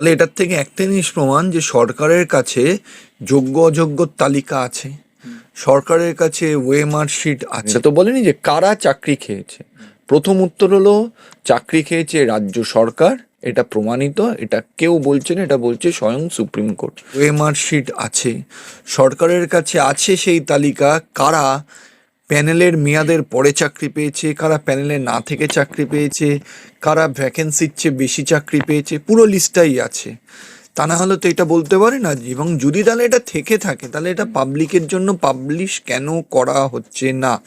তাহলে এটার থেকে একটা জিনিস প্রমাণ যে সরকারের কাছে যোগ্য অযোগ্যর তালিকা আছে। সরকারের কাছে ওয়েমার শিট আছে। তো বলেনি যে কারা চাকরি খেয়েছে? প্রথম উত্তর হলো চাকরি খেয়েছে রাজ্য সরকার এটা প্রমাণিত এটা কেউ বলছে না এটা বলছে স্বয়ং সুপ্রিম কোর্ট। ওয়েমার শিট আছে। সরকারের কাছে আছে সেই তালিকা কারা প্যানেলের মেয়াদের পরে চাকরি পেয়েছে, কারা প্যানেলে না থেকে চাকরি পেয়েছে, কারা ভ্যাকেন্সির চেয়ে বেশি চাকরি পেয়েছে, পুরো লিস্টটাই আছে। তা না হলে তো এটা বলতে পারে না এবং যদি তাহলে এটা থেকে থাকে, তাহলে এটা পাবলিকের জন্য পাবলিশ কেন করা হচ্ছে না?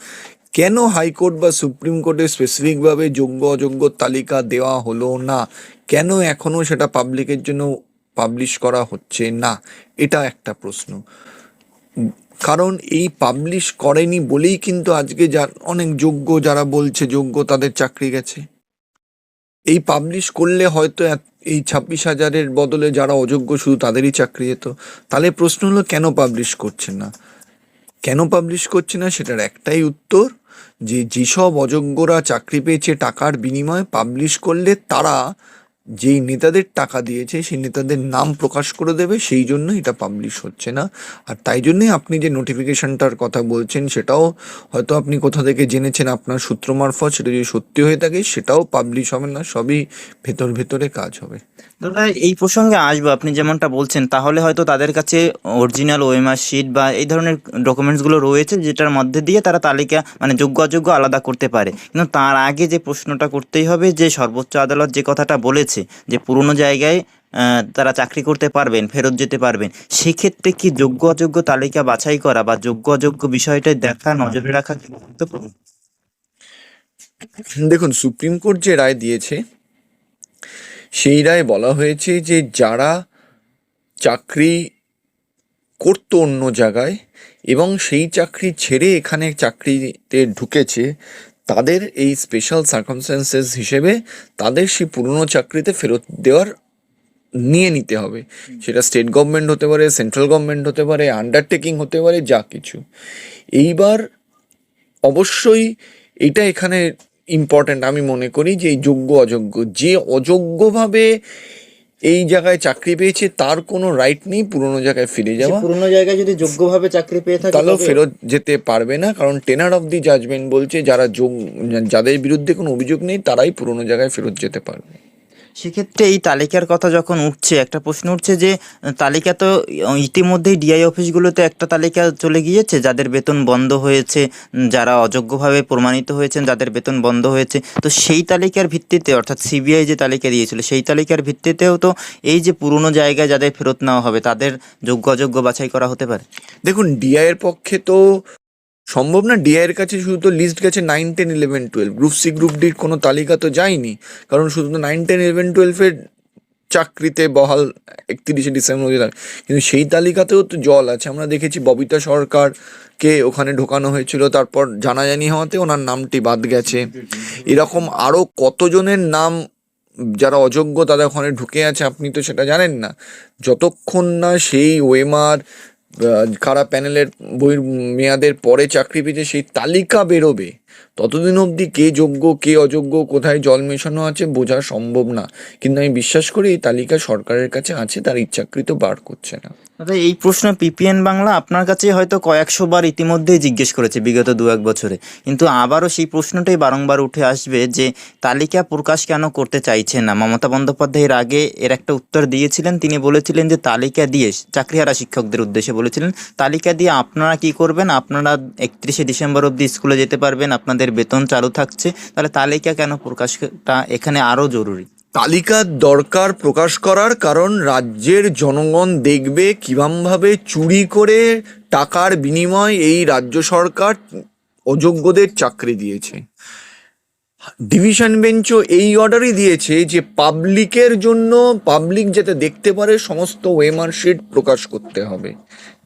কেন হাইকোর্ট বা সুপ্রিম কোর্টে স্পেসিফিকভাবে যোগ্য অযোগ্য তালিকা দেওয়া হলো না? কেন এখনও সেটা পাবলিকের জন্য পাবলিশ করা হচ্ছে না? এটা একটা প্রশ্ন। কারণ এই পাবলিশ করেনি বলেই কিন্তু আজকে যার অনেক যোগ্য যারা বলছে, যোগ্য তাদের চাকরি গেছে। এই পাবলিশ করলে হয়তো এই ছাব্বিশ হাজারের বদলে যারা অযোগ্য শুধু তাদেরই চাকরি যেত। তাহলে প্রশ্ন হলো, কেন পাবলিশ করছে না? কেন পাবলিশ করছে না সেটার একটাই উত্তর, যে যেসব অযোগ্যরা চাকরি পেয়েছে টাকার বিনিময়ে পাবলিশ করলে তারা যেই নেতাদের টাকা দিয়েছে, সেই নেতাদের নাম প্রকাশ করে দেবে, সেই জন্য এটা পাবলিশ হচ্ছে না। আর তাই জন্যই আপনি যে নোটিফিকেশনটার কথা বলছেন, সেটাও হয়তো আপনি কোথা থেকে জেনেছেন আপনার সূত্র মারফত, সেটা যদি সত্যি হয়ে থাকে, সেটাও পাবলিশ হবে না, সবই ভেতর ভেতরে কাজ হবে। এই প্রসঙ্গে আসব। আপনি যেমনটা বলছেন, তাহলে হয়তো তাদের কাছে অরিজিনাল ওএমআর শিট বা এই ধরনের ডকুমেন্টসগুলো রয়েছে, যেটার মধ্যে দিয়ে তারা তালিকা মানে যোগ্য, অযোগ্য আলাদা করতে পারে। কিন্তু তার আগে যে প্রশ্নটা করতেই হবে, যে সর্বোচ্চ আদালত যে কথাটা বলেছে যে পুরনো জায়গায় তারা চাকরি করতে পারবেন, ফেরত যেতে পারবেন। সেক্ষেত্রে কি যোগ্য অযোগ্য তালিকা বাছাই করা বা যোগ্য অযোগ্য বিষয়টা দেখা, নজরে রাখা গুরুত্বপূর্ণ? দেখুন, সুপ্রিম কোর্ট যে রায় দিয়েছে, সেই রায় বলা হয়েছে যে যারা চাকরি করতো অন্য জায়গায় এবং সেই চাকরি ছেড়ে এখানে চাকরিতে ঢুকেছে তাদের এই স্পেশাল সার্কামস্টান্সেস হিসেবে তাদের সেই পুরনো চাকরিতে ফেরত দেওয়ার নিয়ে নিতে হবে। সেটা স্টেট গভর্নমেন্ট হতে পারে সেন্ট্রাল গভর্নমেন্ট হতে পারে আন্ডারটেকিং হতে পারে, যা কিছু। এইবার অবশ্যই এটা এখানে ইম্পর্ট্যান্ট আমি মনে করি যে যোগ্য অযোগ্য যে অযোগ্যভাবে এই জায়গায় চাকরি পেয়েছে তার কোনো রাইট নেই পুরনো জায়গায় ফিরে যাওয়া। পুরনো জায়গায় যদি যোগ্যভাবে চাকরি পেয়ে থাকে তাহলেও ফেরত যেতে পারবে না কারণ টেনার অফ দি জাজমেন্ট বলছে যারা যোগ যাদের বিরুদ্ধে কোনো অভিযোগ নেই তারাই পুরনো জায়গায় ফেরত যেতে পারবে। সেক্ষেত্রে এই তালিকার কথা যখন উঠছে, একটা প্রশ্ন উঠছে যে, তালিকা তো ইতিমধ্যেই ডিআই অফিসগুলোতে একটা তালিকা চলে গিয়েছে, যাদের বেতন বন্ধ হয়েছে, যারা অযোগ্যভাবে প্রমাণিত হয়েছেন, যাদের বেতন বন্ধ হয়েছে। তো সেই তালিকার ভিত্তিতে, অর্থাৎ সিবিআই যে তালিকা দিয়েছিল, সেই তালিকার ভিত্তিতেও তো এই যে পুরনো জায়গায় যাদের ফেরত নেওয়া হবে, তাদের যোগ্য অযোগ্য বাছাই করা হতে পারে? দেখুন ডিআইয়ের পক্ষে তো সম্ভব না? ডিআই এর কাছে শুধু তো লিস্ট গেছে nine ten eleven twelve group C group ডির কোনো তালিকা তো যায়নি। কারণ শুধু তো নাইন টেন ইলেভেন টুয়েলভের চাকরিতে বহাল একত্রিশে ডিসেম্বর অবধি থাকে। কিন্তু সেই তালিকাতেও তো জল আছে। আমরা দেখেছি ববিতা সরকারকে ওখানে ঢোকানো হয়েছিল। তারপর জানাজানি হওয়াতে ওনার নামটি বাদ গেছে। এরকম আরও কতজনের নাম যারা অযোগ্য তারা ওখানে ঢুকে আছে, আপনি তো সেটা জানেন না। যতক্ষণ না সেই ওয়েমার কারা প্যানেলের বইয়ের মেয়াদের পরে চাকরি পেয়েছে সেই তালিকা বেরোবে। ততদিন অবধি কে যোগ্য, কে অযোগ্য, কোথায় জল মেশানো আছে বোঝা সম্ভব না। কিন্তু আমি বিশ্বাস করি এই তালিকা সরকারের কাছে আছে, তার ইচ্ছাকৃত বার করছে না। দাদা এই প্রশ্ন পিপিএন বাংলা আপনার কাছে হয়তো কয়েকশো বার ইতিমধ্যেই জিজ্ঞেস করেছে বিগত দু এক বছরে। কিন্তু আবারও সেই প্রশ্নটাই বারংবার উঠে আসবে যে তালিকা প্রকাশ কেন করতে চাইছে না? মমতা বন্দ্যোপাধ্যায়ের আগে এর একটা উত্তর দিয়েছিলেন। তিনি বলেছিলেন যে তালিকা দিয়ে চাকরিহারা শিক্ষকদের উদ্দেশ্যে বলেছিলেন, তালিকা দিয়ে আপনারা কি করবেন? আপনারা একত্রিশে ডিসেম্বর অবধি স্কুলে যেতে পারবেন আপনাদের বেতন চালু থাকছে, তাহলে তালিকা কেন প্রকাশটা এখানে আরও জরুরি? তালিকার দরকার প্রকাশ করার কারণ রাজ্যের জনগণ দেখবে কীভাবে চুরি করে টাকার বিনিময় এই রাজ্য সরকার অযোগ্যদের চাকরি দিয়েছে। ডিভিশন বেঞ্চও এই অর্ডারই দিয়েছে যে পাবলিকের জন্য, পাবলিক যাতে দেখতে পারে, সমস্ত ওয়েমার শিট প্রকাশ করতে হবে।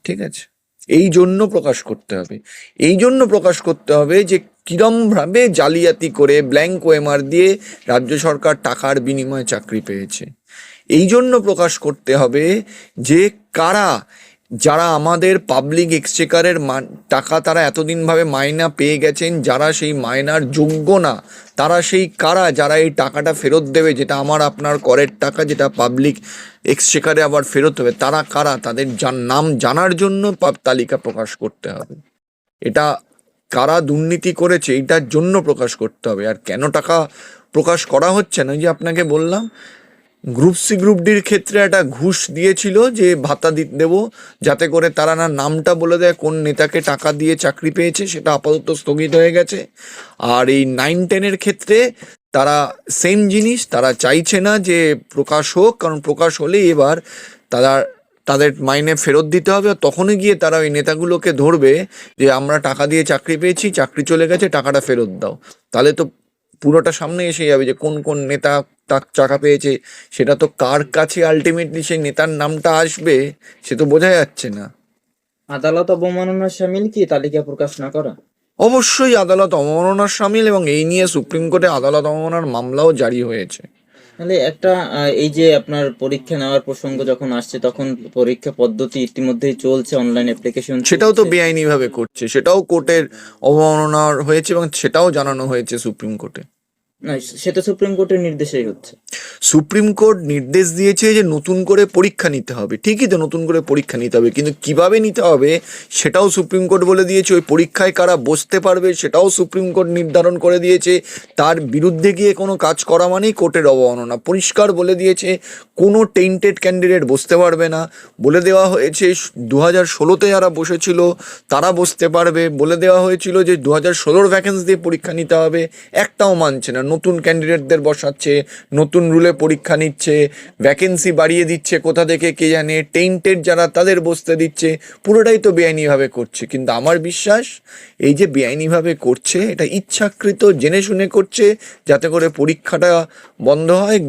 ঠিক আছে? এই জন্য প্রকাশ করতে হবে। এই জন্য প্রকাশ করতে হবে যে কিরমভাবে জালিয়াতি করে ব্ল্যাঙ্ক ওয়েমার দিয়ে রাজ্য সরকার টাকার বিনিময়ে চাকরি পেয়েছে। এই জন্য প্রকাশ করতে হবে যে কারা যারা আমাদের পাবলিক এক্সচেকারের টাকা তারা এতদিন ভাবে মায়না পেয়ে গেছেন, যারা সেই মায়নার যোগ্য না, তারা সেই কারা যারা এই টাকাটা ফেরত দেবে, যেটা আমার, আপনার করের টাকা, যেটা পাবলিক এক্সচেকারে আবার ফেরত হবে, তারা কারা? তাদের নাম জানার জন্য তালিকা প্রকাশ করতে হবে। এটা কারা দুর্নীতি করেছে এটার জন্য প্রকাশ করতে হবে। আর কেন টাকা প্রকাশ করা হচ্ছে না? যে আপনাকে বললাম গ্রুপ সি, গ্রুপ ডির ক্ষেত্রে একটা ঘুষ দিয়েছিল যে ভাতা দি, দেবো, যাতে করে তারা না নামটা বলে দেয়, কোন নেতাকে টাকা দিয়ে চাকরি পেয়েছে সেটা আপাতত স্থগিত হয়ে গেছে। আর এই নাইন টেনের ক্ষেত্রে তারা সেম জিনিস, তারা চাইছে না যে প্রকাশ হোক, কারণ প্রকাশ হলেই এবার তারা, তাদের মাইনে ফেরত দিতে হবে। তখনই গিয়ে তারা ওই নেতাগুলোকে ধরবে যে আমরা টাকা দিয়ে চাকরি পেয়েছি, চাকরি চলে গেছে, টাকাটা ফেরত দাও। তাহলে তো পুরোটা সামনে এসে যাবে যে কোন কোন নেতা তার টাকা পেয়েছে সেটা তো কার কাছে আলটিমেটলি সেই নেতার নামটা আসবে সে তো বোঝা যাচ্ছে না। আদালত অবমাননার সামিল কি তালিকা প্রকাশ না করা? অবশ্যই আদালত অবমাননার সামিল এবং এই নিয়ে সুপ্রিম কোর্টে আদালত অবমাননার মামলাও জারি হয়েছে। তাহলে একটা এই যে আপনার পরীক্ষা নেওয়ার প্রসঙ্গ যখন আসছে তখন পরীক্ষা পদ্ধতি ইতিমধ্যেই চলছে অনলাইন অ্যাপ্লিকেশন সেটাও তো বেআইনিভাবে করছে সেটাও কোর্টের অবমাননার হয়েছে এবং সেটাও জানানো হয়েছে সুপ্রিম কোর্টে। সেটা সুপ্রিম কোর্টের নির্দেশেই হচ্ছে। সুপ্রিম কোর্ট নির্দেশ দিয়েছে যে নতুন করে পরীক্ষা নিতে হবে। ঠিকই তো নতুন করে পরীক্ষা নিতে হবে, কিন্তু কীভাবে নিতে হবে সেটাও সুপ্রিম কোর্ট বলে দিয়েছে। ওই পরীক্ষায় কারা বসতে পারবে সেটাও সুপ্রিম কোর্ট নির্ধারণ করে দিয়েছে। তার বিরুদ্ধে গিয়ে কোনো কাজ করা মানেই কোর্টের অবমাননা। পরিষ্কার বলে দিয়েছে, কোনো টেন্টেড ক্যান্ডিডেট বসতে পারবে না। বলে দেওয়া হয়েছে দু হাজার ষোলোতে যারা বসেছিল, তারা বসতে পারবে। বলে দেওয়া হয়েছিল যে দু হাজার ষোলোর ভ্যাকেন্সি দিয়ে পরীক্ষা নিতে হবে। একটাও মানছে না। নতুন ক্যান্ডিডেটদের বসাচ্ছে, নতুন রুলে পরীক্ষা নিচ্ছে ভ্যাকেন্সি বাড়িয়ে দিচ্ছে, কোথা থেকে কে জানে টেন্টেড যারা তাদের বসতে দিচ্ছে, পুরোটাই তো বেআইনিভাবে করছে। কিন্তু আমার বিশ্বাস, এই যে বেআইনিভাবে করছে, এটা ইচ্ছাকৃত জেনে শুনে করছে, যাতে করে পরীক্ষাটা বন্ধ হয়।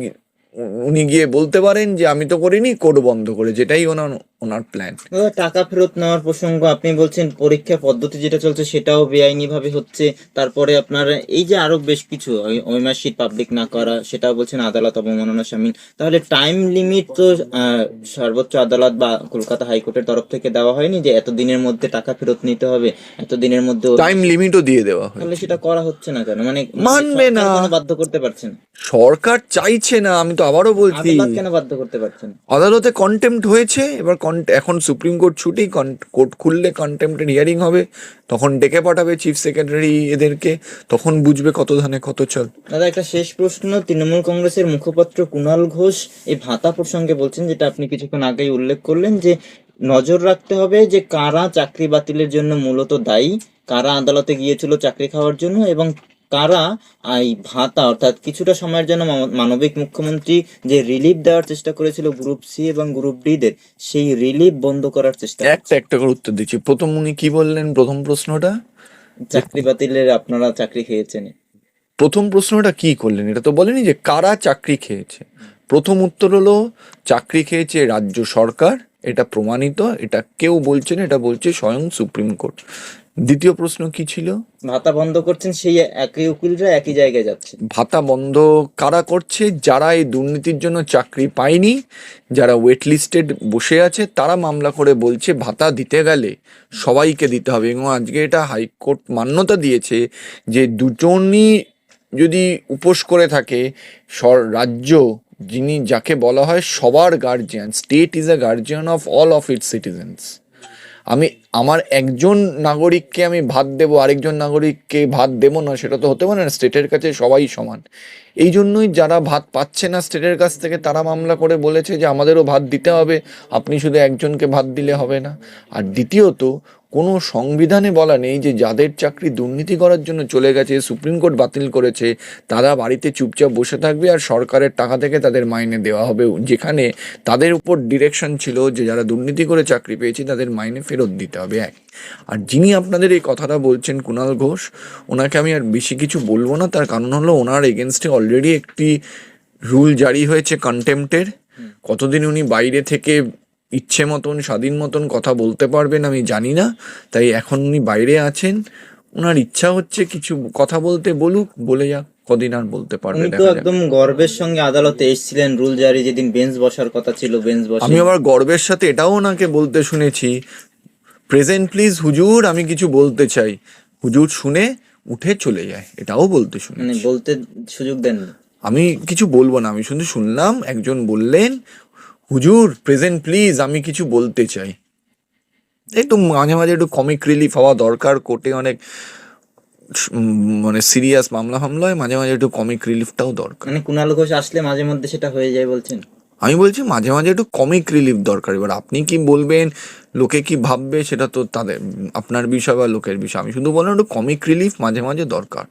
উনি গিয়ে বলতে পারেন যে, আমি তো করিনি কোর্ট বন্ধ করে। যেটাই ওনার ওনার প্ল্যান টাকা ফেরত নেওয়ার প্রসঙ্গ আপনি বলছেন পরীক্ষা পদ্ধতি যেটা চলছে সেটাও বেআইনি ভাবে হচ্ছে। তারপরে আপনার এই যে আরও বেশ কিছু ওই পাবলিক না করা সেটাও বলছেন আদালত অবমাননা সামিল তাহলে টাইম লিমিট তো সর্বোচ্চ আদালত বা কলকাতা হাইকোর্টের তরফ থেকে দেওয়া হয়নি যে এত দিনের মধ্যে টাকা ফেরত নিতে হবে এত দিনের মধ্যে টাইম লিমিটও দিয়ে দেওয়া হয় তাহলে সেটা করা হচ্ছে না কেন? মানে মানবে না। বাধ্য করতে পারছেন? সরকার চাইছে না আমি তো আবারও বলছি। কেন বাধ্য করতে পারছেন? আদালতে কন্টেম্পট হয়েছে এবার এখন সুপ্রিম কোর্ট ছুটি কোর্ট খুললে কন্টেম্পটের হিয়ারিং হবে, তখন ডেকে পাঠাবে চিফ সেক্রেটারি এদেরকে, তখন বুঝবে কত ধানে কত চল। দাদা, একটা শেষ প্রশ্ন, তৃণমূল কংগ্রেসের মুখপাত্র কুণাল ঘোষ এই ভাতা প্রসঙ্গে বলছেন, যেটা আপনি কিছুক্ষণ আগেই উল্লেখ করলেন, যে নজর রাখতে হবে যে কারা চাকরি বাতিলের জন্য মূলত দায়ী, কারা আদালতে গিয়েছিল চাকরি খাওয়ার জন্য, এবং কারা এই ভাতা অর্থাৎ কিছুটা সময়ের জন্য মানবিক মুখ্যমন্ত্রী যে রিলিফ দেওয়ার চেষ্টা করেছিল গ্রুপ সি এবং গ্রুপ ডি দের সেই রিলিফ বন্ধ করার চেষ্টা একটা একটা করে উত্তর দিচ্ছি। প্রথম উনি কি বললেন? প্রথম প্রশ্নটা? চাকরি বাতিলের আপনারা চাকরি খেয়েছেন। প্রথম প্রশ্নটা কি করলেন? এটা তো বলেনি যে কারা চাকরি খেয়েছে। প্রথম উত্তর হলো চাকরি খেয়েছে রাজ্য সরকার এটা প্রমাণিত এটা কেউ বলছে না এটা বলছে স্বয়ং সুপ্রিম কোর্ট। দ্বিতীয় প্রশ্ন কি ছিল? ভাতা বন্ধ করছেন সেই একই উকিলরা একই জায়গায় যাচ্ছে ভাতা বন্ধ কারা করছে? যারা এই দুর্নীতির জন্য চাকরি পায়নি যারা ওয়েট লিস্টেড বসে আছে তারা মামলা করে বলছে ভাতা দিতে গেলে সবাইকে দিতে হবে। এবং আজকে এটা হাইকোর্ট মান্যতা দিয়েছে যে দুজনই যদি উপোস করে থাকে সর রাজ্য যিনি যাকে বলা হয় সবার guardian state is a guardian of all of its citizens আমি আমার একজন নাগরিককে আমি ভাত দেবো, আরেকজন নাগরিককে ভাত দেবো না, সেটা তো হতে পারে না, স্টেটের কাছে সবাই সমান। এই জন্যই যারা ভাত পাচ্ছে না স্টেটের কাছ থেকে, তারা মামলা করে বলেছে যে আমাদেরও ভাত দিতে হবে, আপনি শুধু একজনকে ভাত দিলে হবে না। আর দ্বিতীয়ত কোনো সংবিধানে বলা নেই যে যাদের চাকরি দুর্নীতি করার জন্য চলে গেছে সুপ্রিম কোর্ট বাতিল করেছে তারা বাড়িতে চুপচাপ বসে থাকবে আর সরকারের টাকা থেকে তাদের মাইনে দেওয়া হবে। যেখানে তাদের উপর ডিরেকশন ছিল যে যারা দুর্নীতি করে চাকরি পেয়েছে তাদের মাইনে ফেরত দিতে হবে এক। আর যিনি আপনাদের এই কথাটা বলছেন কুণাল ঘোষ ওনাকে আমি আর বেশি কিছু বলব না তার কারণ হলো ওনার এগেনস্টে অলরেডি একটি রুল জারি হয়েছে কন্টেম্পটের কতদিন উনি বাইরে থেকে ইচ্ছে মতন স্বাধীন মতন কথা বলতে পারবেন আমি জানি না। তাই এখন উনি বাইরে আছেন। ওনার ইচ্ছা হচ্ছে কিছু কথা বলতে বলুক বলে যাক কদিন আর বলতে পারবে তো একদম গর্বের সঙ্গে আদালতে এসেছিলেন রুল জারি যেদিন বেঞ্চ বসার কথা ছিল বেঞ্চ বসে। আমি আবার গর্বের সাথে এটাও ওনাকে বলতে শুনেছি। প্রেজেন্ট প্লিজ হুজুর আমি কিছু বলতে চাই। হুজুর শুনে উঠে চলে যায় এটাও বলতে মানে শুনেছি বলতে সুযোগ দেন আমি কিছু বলব না আমি শুধু শুনলাম একজন বললেন হুজুর প্রেজেন্ট প্লিজ আমি কিছু বলতে চাই। একটু মাঝে মাঝে একটু কমিক রিলিফ হওয়া দরকার কোর্টে অনেক মানে সিরিয়াস মামলা হামলা হয় মাঝে মাঝে একটু কমিক রিলিফটাও দরকার। মানে কুণাল ঘোষ আসলে মাঝে মধ্যে সেটা হয়ে যায় বলছেন? আমি বলছি মাঝে মাঝে একটু কমিক রিলিফ দরকার। এবার আপনি কি বলবেন লোকে কি ভাববে সেটা তো তাদের আপনার বিষয় বা লোকের বিষয়। আমি শুধু বললাম একটু কমিক রিলিফ মাঝে মাঝে দরকার।